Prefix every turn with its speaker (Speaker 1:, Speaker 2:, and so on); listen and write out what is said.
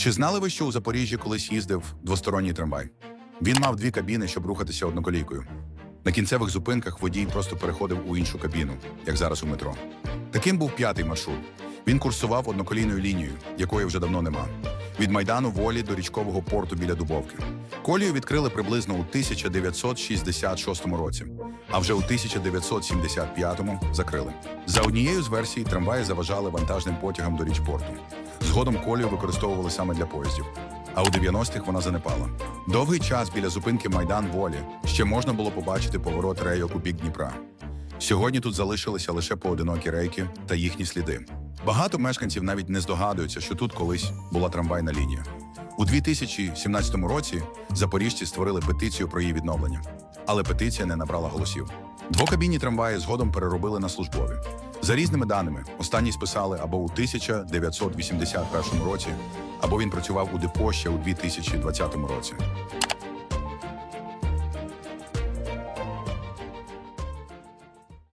Speaker 1: Чи знали ви, що у Запоріжжі колись їздив двосторонній трамвай? Він мав дві кабіни, щоб рухатися одноколійкою. На кінцевих зупинках водій просто переходив у іншу кабіну, як зараз у метро. Таким був п'ятий маршрут. Він курсував одноколійною лінією, якої вже давно нема. Від майдану волі до річкового порту біля Дубовки. Колію відкрили приблизно у 1966 році, а вже у 1975-му закрили. За однією з версій трамваї заважали вантажним потягам до річпорту. Згодом колію використовували саме для поїздів. А у 90-х вона занепала. Довгий час біля зупинки Майдан Волі ще можна було побачити поворот рейок у бік Дніпра. Сьогодні тут залишилися лише поодинокі рейки та їхні сліди. Багато мешканців навіть не здогадуються, що тут колись була трамвайна лінія. У 2017 році запоріжці створили петицію про її відновлення, але петиція не набрала голосів. Двокабінні трамваї згодом переробили на службові. За різними даними, останні списали або у 1981 році, або він працював у депо ще у 2020 році.